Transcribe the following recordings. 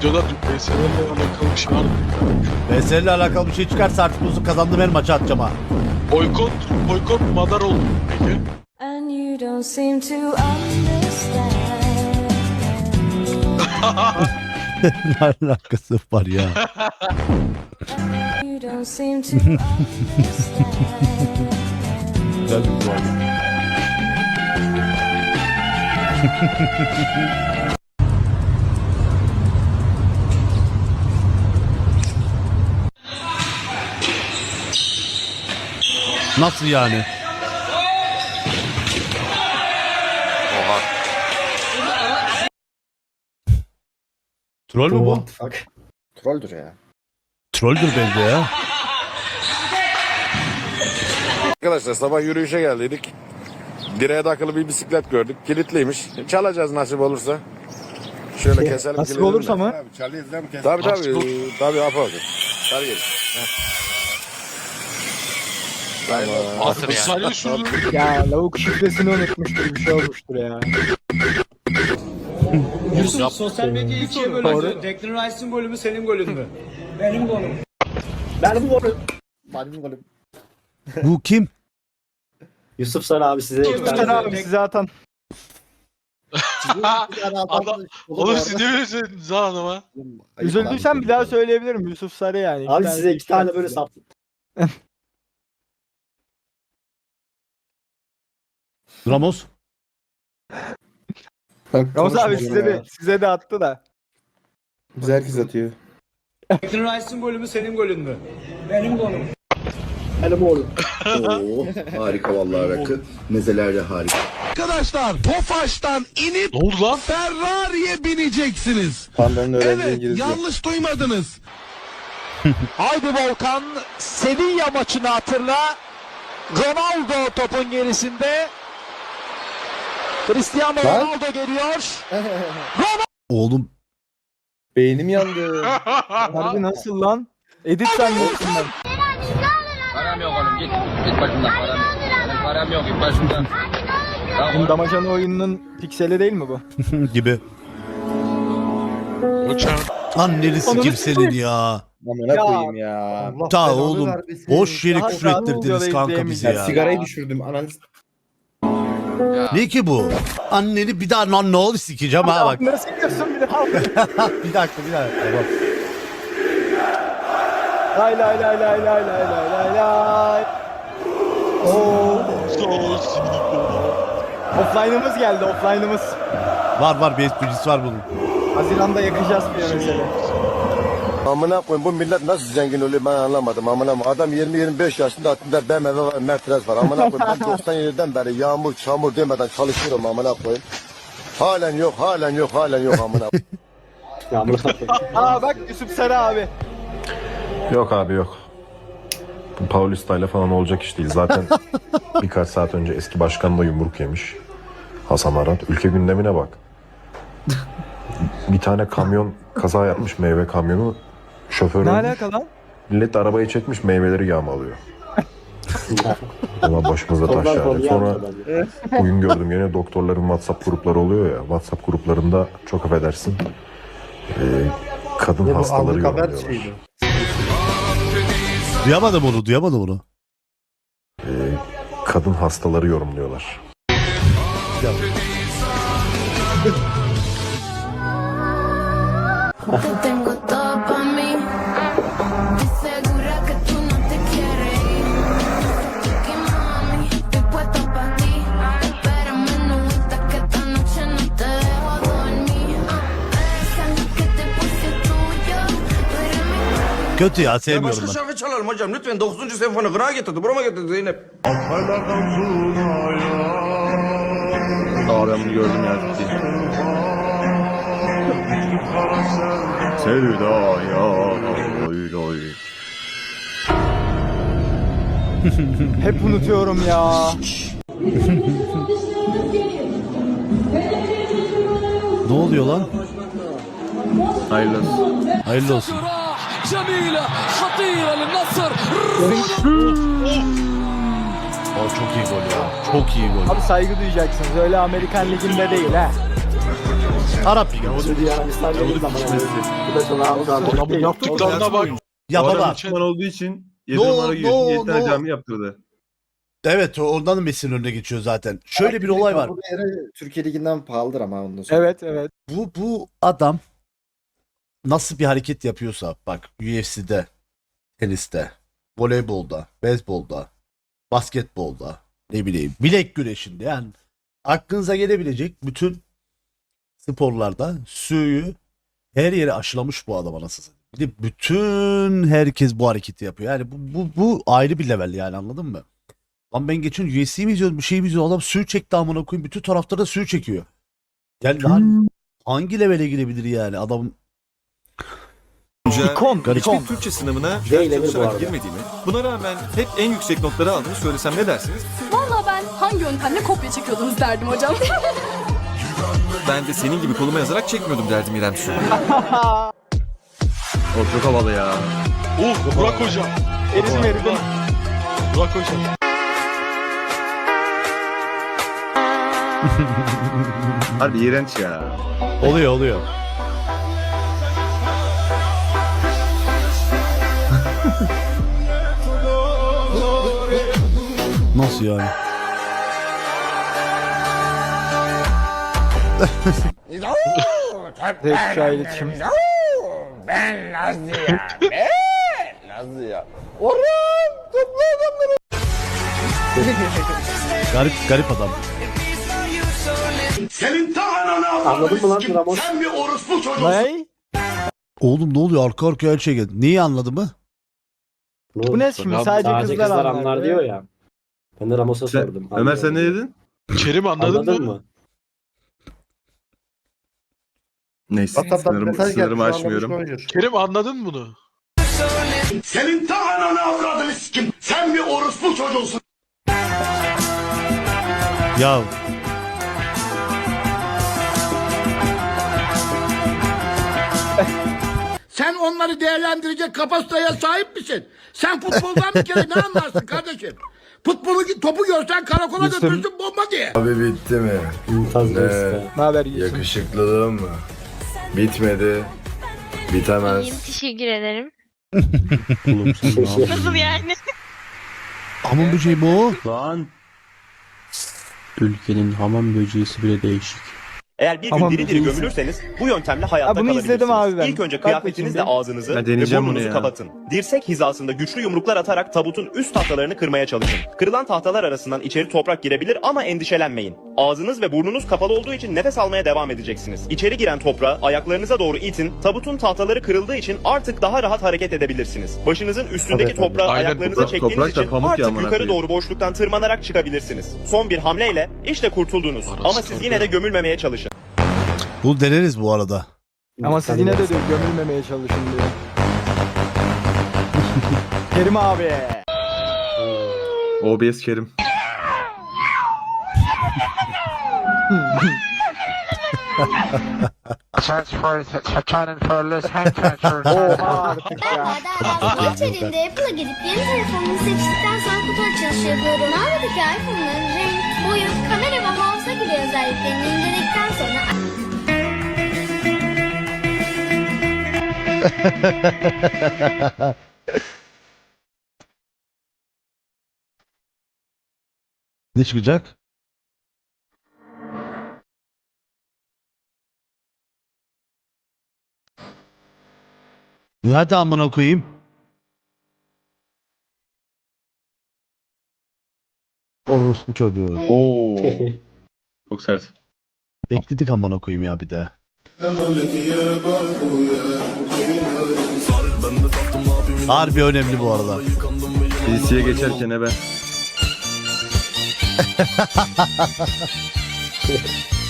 videoda BS'lerle alakalı bir şey var mı? BS'yle alakalı bir şey çıkarsa artık uzun kazandığım her maçı atacağım ha. Boykot, boykot madar oldu peki. And you don't seem to understand. ne alakası var ya? You don't seem to understand. Güzel bir Nasıl yani? Troll mü bu? Fuck. Trolldür ya. Trolldür bence ya. Arkadaşlar sabah yürüyüşe geldiydik. Direğe takılı bir bisiklet gördük. Kilitliymiş. Çalacağız nasip olursa. Şöyle keselim. Nasip olursa de. mı? Abi çalıyız değil mi? Tabii tabii. ol- ee, Tabii yapalım. Gelin. Altı saniye sürdü. Ya lavuk şifresini unutmuştur bir şey olmuştur ya. Yusuf sosyal medya ikiye bölündü. Declan Rice'ın golü mü senin golün mü? Benim golüm. Benim golüm. Benim golüm. Bu kim? Yusuf Sarı abi size Sen tane abi size atan. Adam- Oğlum siz ne veriyorsunuz Zan Hanım'a? Üzüldüysem bir daha söyleyebilirim Yusuf Sarı yani. Abi size iki tane böyle sap. Ramos. Ramos abi size de, size de attı da. Bize herkes atıyor. Declan Rice'ın golü mü senin golün mü? Benim golüm. Benim oğlum. Oo, harika vallahi rakı. Mezeler de harika. Arkadaşlar Tofaş'tan inip Ne oldu lan? Ferrari'ye bineceksiniz. Panda'nın öğrendiği Evet İngilizce. yanlış duymadınız. Haydi Volkan. Sevilla maçını hatırla. Ronaldo topun gerisinde. Cristiano Lan. Ronaldo geliyor. Oğlum Beynim yandı. Harbi nasıl lan? Edit zannettim ben. Param yok oğlum git. Git başımdan param yok. Benim param yok git başımdan. Bizim damacana oyununun pikseli değil mi bu? gibi. Uçan. Annelisi kimsenin ya. Amına Ya. koyayım ya. Ta oğlum boş yere Daha küfür rahat ettirdiniz kanka bizi izleyemeyeceğiz. ya. Sigarayı düşürdüm. Ananı Ne ki bu? Anneni bir daha lan ne olur sikeceğim ha bak. Nasıl gidiyorsun bir daha? bir dakika bir dakika. Bak. Lay lay lay lay lay lay lay lay lay. Oo. Offline'ımız geldi offline'ımız. Var var bir esprisi var bunun. Haziran'da yakacağız bir mesele. Amına koyayım bu millet nasıl zengin oluyor ben anlamadım. Amına koyayım. adam 20-25 yaşında altında BMW var, Mercedes var. Amına koyayım ben 97'den beri yağmur çamur demeden çalışıyorum amına koyayım. Halen yok, halen yok, halen yok amına. Yağmur Aa bak Yusuf Sarı abi. Yok abi yok. Bu Paulista ile falan olacak iş değil. Zaten birkaç saat önce eski başkan da yumruk yemiş. Hasan Arat. Ülke gündemine bak. Bir tane kamyon kaza yapmış meyve kamyonu. Şoför Ne ölmüş. alaka lan? Millet arabayı çekmiş meyveleri yağmalıyor. Ulan başımıza taş Ondan yani. konuyu Sonra yapmadan. bugün gördüm yine doktorların WhatsApp grupları oluyor ya. WhatsApp gruplarında çok affedersin. eee, kadın hastaları yorumluyorlar. Duyamadım onu duyamadım onu. Eee, kadın hastaları yorumluyorlar. Tengo Kötü ya sevmiyorum ben. şarkı çalalım hocam lütfen 9. senfoni kırağa getirdi. Burama getirdi Zeynep. Aa ben bunu gördüm ya. ciddi. Hep unutuyorum ya. Ne oluyor lan? Hayırlı olsun. Hayırlı olsun. O çok iyi gol ya. Çok iyi gol. Abi saygı duyacaksınız. Öyle Amerikan liginde değil ha. Arap Ligi. Suudi Arabistan. Bu da sana aldı. Adamın yaptıklarına bak. Ya Bu baba. Müslüman olduğu için No, giyiyor. no, Yedi tane no. cami yaptırdı. Evet o- ondan da Messi'nin önüne geçiyor zaten. Şöyle bir olay var. Bu Türkiye Ligi'nden pahalıdır ama ondan sonra. Evet evet. Bu bu adam nasıl bir hareket yapıyorsa bak UFC'de, teniste, voleybolda, beyzbolda, basketbolda, ne bileyim bilek güreşinde yani aklınıza gelebilecek bütün sporlarda suyu her yere aşılamış bu adam anasını. Bir de bütün herkes bu hareketi yapıyor. Yani bu, bu, bu ayrı bir level yani anladın mı? Lan ben geçen UFC mi izliyordum bir şey mi izliyordum adam suyu çekti amına koyayım bütün taraftarda suyu çekiyor. Yani lan hangi levele girebilir yani adam İkon. İkon. Türkçe sınavına bu arada. girmediğimi, buna rağmen hep en yüksek notları aldığımı söylesem ne dersiniz? Valla ben hangi yöntemle kopya çekiyordunuz derdim hocam. Ben de senin gibi koluma yazarak çekmiyordum derdim İrem Su. o çok havalı ya. Oh Burak hocam. Eridim eridim. Burak hocam. Harbi iğrenç ya. oluyor oluyor. Nasıl yani? Z kuşağı iletişim. Garip garip adam. Anladın mı lan Ramos? Ne? Oğlum ne oluyor arka arkaya her şey geldi. Neyi anladı mı? Bu ne şimdi sadece, Sadece kızlar, kızlar anlar anlar diyor ya. Ben de Ramos'a Sen- sordum. Ömer sen ne dedin? Kerim anladın, Anladın mı? mı? Neyse sınırımı, sınırımı aşmıyorum. Kerim anladın mı bunu? Senin ta ananı avradını sikim. Sen bir orospu çocuğusun. Ya Sen onları değerlendirecek kapasiteye sahip misin? Sen futboldan bir kere ne anlarsın kardeşim? Futbolu topu görsen karakola götürsün bomba diye. Abi bitti mi? Mümtaz usta. Ne haber yiyorsun? Yakışıklılığım mı? Bitmedi. Bitemez. teşekkür ederim. Nasıl yani? amın böceği mi o? Lan. Ülkenin hamam böceğisi bile değişik. Eğer bir gün diri diri gömülürseniz bu yöntemle hayatta bunu izledim abi ben. İlk önce kıyafetinizle ağzınızı Ben deneyeceğim bunu ya. kapatın. Dirsek hizasında güçlü yumruklar atarak tabutun üst tahtalarını kırmaya çalışın. Kırılan tahtalar arasından içeri toprak girebilir ama endişelenmeyin. Ağzınız ve burnunuz kapalı olduğu için nefes almaya devam edeceksiniz. İçeri giren toprağı ayaklarınıza doğru itin. Tabutun tahtaları kırıldığı için artık daha rahat hareket edebilirsiniz. Başınızın üstündeki Tabii, toprağı Aynen, ayaklarınıza toprak- çektiğiniz toprak da için pamuk ya artık amına yukarı koyayım. doğru boşluktan tırmanarak çıkabilirsiniz. Son bir hamleyle işte kurtuldunuz. Arası Ama siz yine de gömülmemeye çalışın. Bunu deneriz bu arada. Ama siz yine de diyor gömülmemeye çalışın diyor. Kerim abi. OBS Kerim. Oha artık ya. Geç elinde Apple'a gidip yeni telefonumu seçtikten sonra kutu açılışı yapıyorum. Mağazadaki iPhone'ların renk, boyut, kamera ve hafıza gibi özelliklerini indirdikten sonra Ne çıkacak? Hadi amına koyayım. Orospu çocuğu. Oo. Çok sert. Bekledik amına koyayım ya bir de. Harbi önemli bu arada. PC'ye geçerken he ben.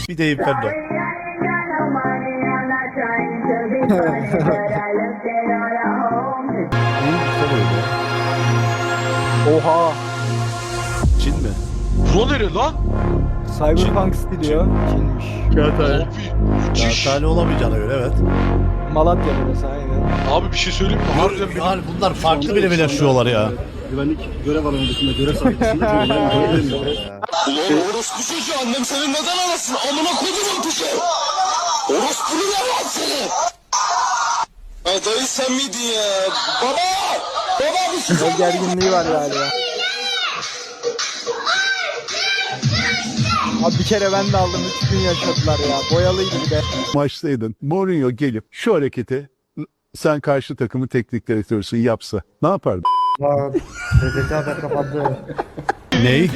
Bir de Inferno. Oha. Çin mi? Bura nere lan? Cyberpunk stiliyor. Çinmiş. Abi müthiş. Olamayacağına göre evet. Malatya burası aynen. Abi bir şey söyleyeyim mi? Harbiden bir Yani bunlar farklı bile bile yaşıyorlar ya. Güvenlik görev alanındakinde görev sahnesinde Ulan orospu çocuğu annem senin neden arasın? Amına kodumun piçi. Orospunu yalan seni. Ha dayı sen miydin ya? Baba! Baba bir şey gerginliği var galiba. Abi bir kere ben de aldım 3 gün yaşadılar ya. Boyalıydı bir de. Maçtaydın. Mourinho gelip şu hareketi sen karşı takımı teknik direktörsün yapsa ne yapardın? BBT Haber kapandı. Ney?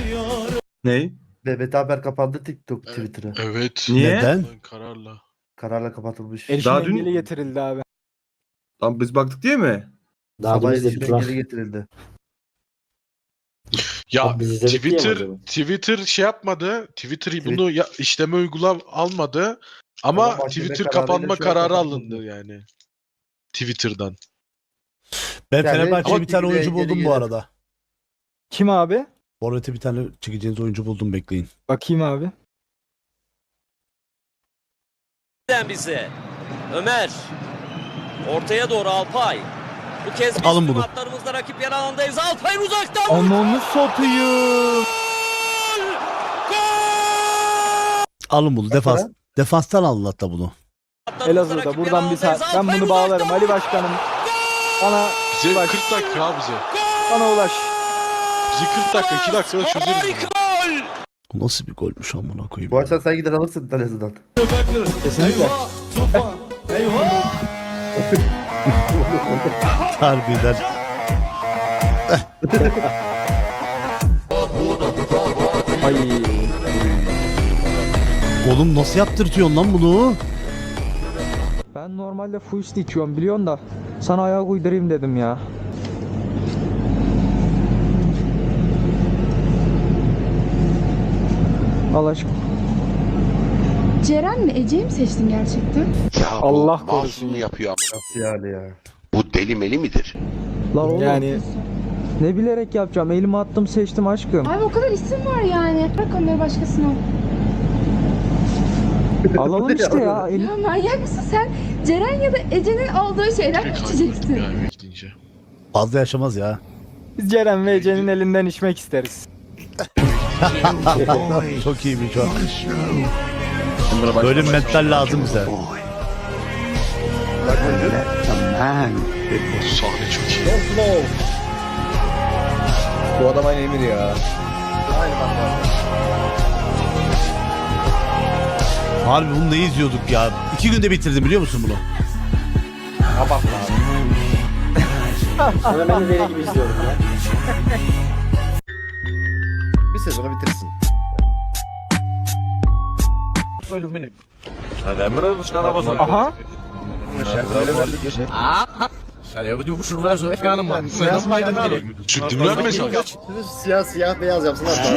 Ney? BBT Haber kapandı TikTok Twitter'ı. Evet. Niye? Neden? Kararla. Kararla kapatılmış. Erişim Daha dün- getirildi abi. Tam biz baktık diye mi? Daha Sabah erişime geri getirildi. Ya Twitter? Twitter şey yapmadı. Twitter bunu ya, işleme uygula almadı. Ama Twitter kapanma kararı alındı yani. Twitter'dan. Ben Yani Fenerbahçe'ye bir tane oyuncu geri buldum bu arada. Kim abi? Forvet'e bir tane çekeceğiniz oyuncu buldum bekleyin. Bakayım abi. bize. Ömer. Ortaya doğru Alpay. Bu kez biz Alın bunu. hatlarımızda rakip yer alandayız. Alpay uzaktan Ananı satayım. Alın bunu defans. Defanstan alın hatta bunu. Elazığ'da buradan bir saat. Ben bunu bağlarım Ali Başkanım. Bana Bize Bak. 40 dakika abi bize. bana ulaş. Bize 40 dakika 2 dakikada çözeriz. bunu. Bu nasıl bir golmüş amına koyayım. Bu akşam sen gider alırsın Talesi'den. Kesinlikle. Harbiden. Ay. Oğlum nasıl yaptırtıyorsun lan bunu? Ben normalde full içiyorum biliyorsun da sana ayak uydurayım dedim ya. Al aşkım. Ceren mi Ece'yi mi seçtin gerçekten? Allah korusun. yapıyor Nasıl yani ya? Bu deli meli midir? Lan oğlum. Yani ne bilerek yapacağım? Elimi attım seçtim aşkım. Abi o kadar isim var yani. Bırak onları başkasına. Alalım işte ya. Elim... Ya manyak mısın sen? Ceren ya da Ece'nin aldığı şeyden mi içeceksin? Yani bekleyince. Fazla yaşamaz ya. Biz Ceren ve Ece'nin elinden içmek isteriz. Çok iyiymiş o. Böyle bir mental lazım bize. Sahne çok iyi. Bu adam aynı Emir ya. Harbi bunu ne izliyorduk ya? İki günde bitirdim biliyor musun bunu? Sana ben de deli gibi izliyorum ya. Bir sezonu bitirsin. Aha. Çıktı mı mesaj? Siyah siyah beyaz yapsın hatta.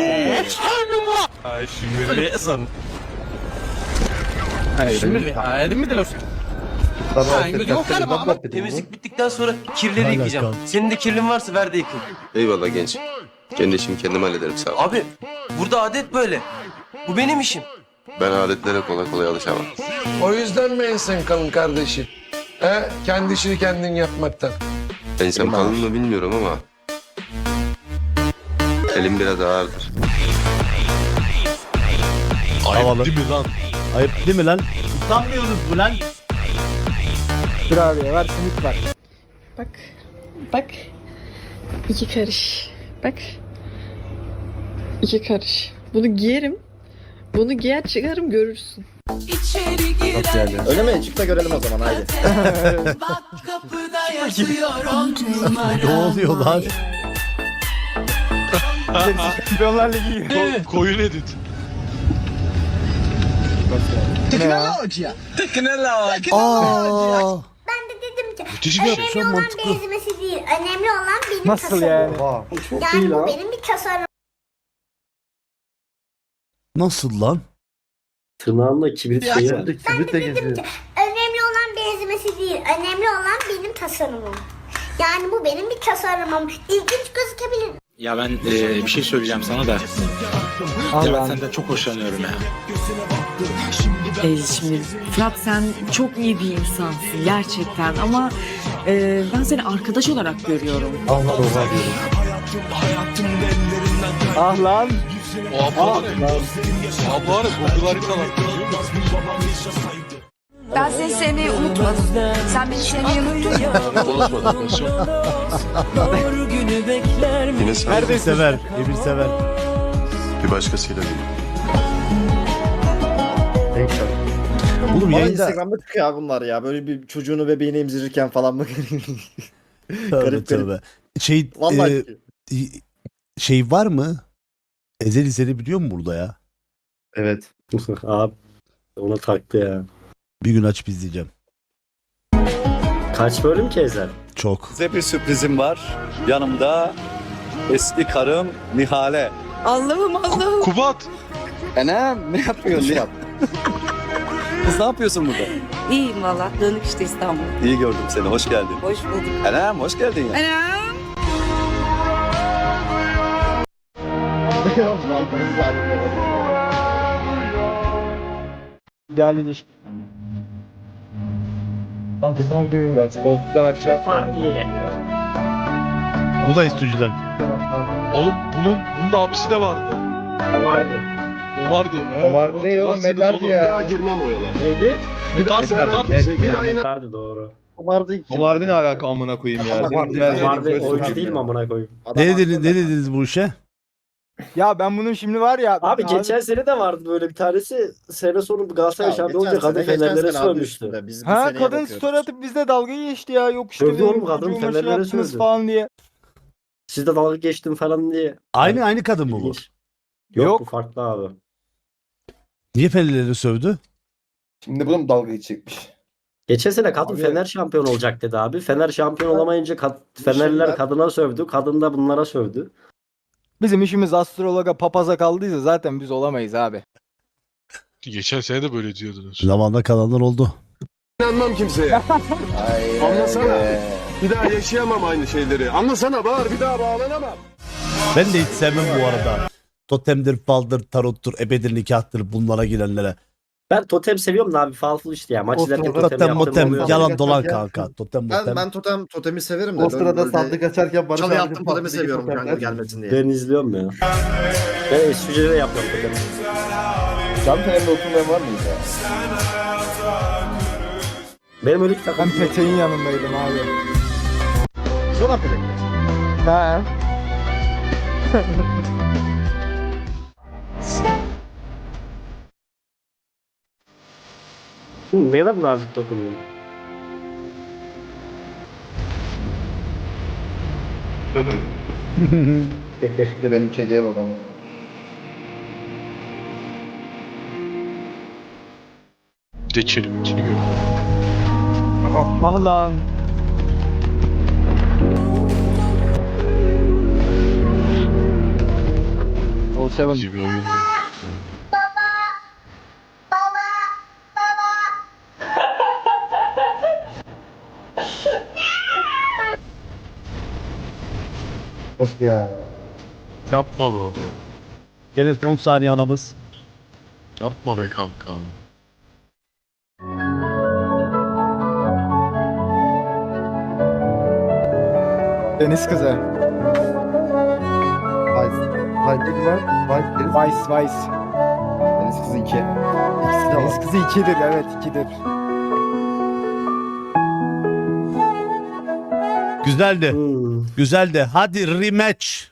Temizlik bittikten sonra kirleri yıkayacağım. Senin de kirlin varsa ver de yıkayım. Eyvallah genç. Kendi işimi kendim hallederim sağ ol. Abi burada adet böyle. Bu benim işim. Ben adetlere kolay kolay alışamam. O yüzden mi ensen kalın kardeşim? He? Kendi işini kendin yapmaktan. Ensem kalın mı bilmiyorum ama... Elim biraz ağırdır. Havalı. Ayıp değil mi lan? Ayıp değil mi lan? Utanmıyorsunuz bu lan. Dur abi ver simit var. Bak. Bak. İki karış. Bak. İki karış. Bunu giyerim. Bunu giyer çıkarım görürsün. Öyle mi? Çık da görelim o zaman haydi. Ne oluyor lan? Şampiyonlar Ligi. Ko- koyun edit. Ne ya? Aa. Ben de dedim ki Müthiş bir Şu an mantıklı. benzemesi değil. Önemli olan benim Nasıl yani? Çok Yani iyi bu benim bir tasarımım. Nasıl lan? Tırnağında kibrit şeyi var. Kibrit de geziyor. Önemli olan benzemesi değil. Önemli olan benim tasarımım. Yani bu benim bir tasarımım. İlginç gözükebilir. Ya ben bir şey söyleyeceğim sana da. Allah. senden çok hoşlanıyorum ya. Ee, şimdi Fırat sen çok iyi bir insansın gerçekten ama e, ben seni arkadaş olarak görüyorum. Allah oha diyorum. Ah lan. O abla. Abla var ya? Ben seni sevmeyi unutmadım. Sen beni sevmeyi unuttun ya. Unutmadım Mesut. Yine sen Emir sever. Emir sever. bir başkasıyla değil. Oğlum Bana yayında... Instagram'da çıkıyor abi bunlar ya. Böyle bir çocuğunu bebeğini emzirirken falan bak. Tövbe garip, garip. tövbe. Şey, Vallahi e, şey var mı? Ezel izleri biliyor mu burada ya? Evet. abi ona taktı ya. Bir gün açıp izleyeceğim. Kaç bölüm ki Ezel? Çok. Size bir sürprizim var. Yanımda eski karım Nihale. Allah'ım Allah'ım. Kubat. Enem ne yapıyorsun? Kız ne yapıyorsun burada? İyiyim valla. Dönük işte İstanbul. İyi gördüm seni. Hoş geldin. Hoş bulduk. Enem hoş geldin ya. Anam. Değerli ilişki. Bu da istücüden. Oğlum bunun, bunun da hapsi de vardı. Vardı. O vardı. O vardı değil oğlum medardı ya. Neydi? Medardı medardı. Vardı doğru. Vardı ne alaka amına koyayım ya? Vardı oyuncu değil mi amına koyayım? Ne dediniz, ne dediniz bu işe? Ya ben bunun şimdi var ya. Abi geçen sene de vardı böyle bir tanesi. Sene sonu Galatasaray şampiyon olunca kadın fenerlere sövmüştü. Ha kadın story atıp bizde dalga geçti ya. Yok işte Sövdü oğlum kadın, çocuğuma şey fenerlere yaptınız sövdü. falan diye. Siz de dalga geçtin falan diye. Aynı aynı kadın mı bu? İlginç. Yok, Yok. bu farklı abi. Niye Fenerleri sövdü? Şimdi buna mı dalga geçecekmiş? Geçen sene kadın Abi- Fener şampiyon olacak dedi abi. Fener şampiyon olamayınca kad- Fenerliler kadına sövdü. Kadın da bunlara sövdü. Bizim işimiz astrologa papaza kaldıysa zaten biz olamayız abi. Geçen sene de böyle diyordunuz. Zamanında kalanlar oldu. İnanmam kimseye. Anlasana. Bir daha yaşayamam aynı şeyleri. Anlasana bağır bir daha bağlanamam. Ben de hiç sevmem bu arada. Totemdir, faldır, tarottur, ebedir, nikahtır bunlara girenlere. Ben totem seviyorum da abi falful işte ya. Maç izlerken totem, Totem yaptığım motem oluyor. yalan dolan kanka. Totem motem. Ben, ben totem totemi severim de. O sırada sandık açarken Barış Çalı yaptım totemi seviyorum kanka gelmesin diye. Ben izliyorum ya. Ben SUC'de de yapıyorum totemi. Sen Fener'de oturmayan var mıydı? Benim öyle bir takım. Ben Petek'in yanındaydım abi. Sonra Petek. Ha. Ne kadar nazik dokunuyor. Bir de benim çediye bak ama. Geçelim. Çekiyorum. Ah lan. Ol seven. Oyun. Of ya. Yapma be. Gene son saniye anamız. Yapma be kanka. Deniz kızı. Vice. Vice ne var? Vice Vice Vice. deniz kızı 2. İkisi de Deniz var. kızı 2'dir evet 2'dir. Güzeldi. Hmm. Güzeldi. Hadi rematch.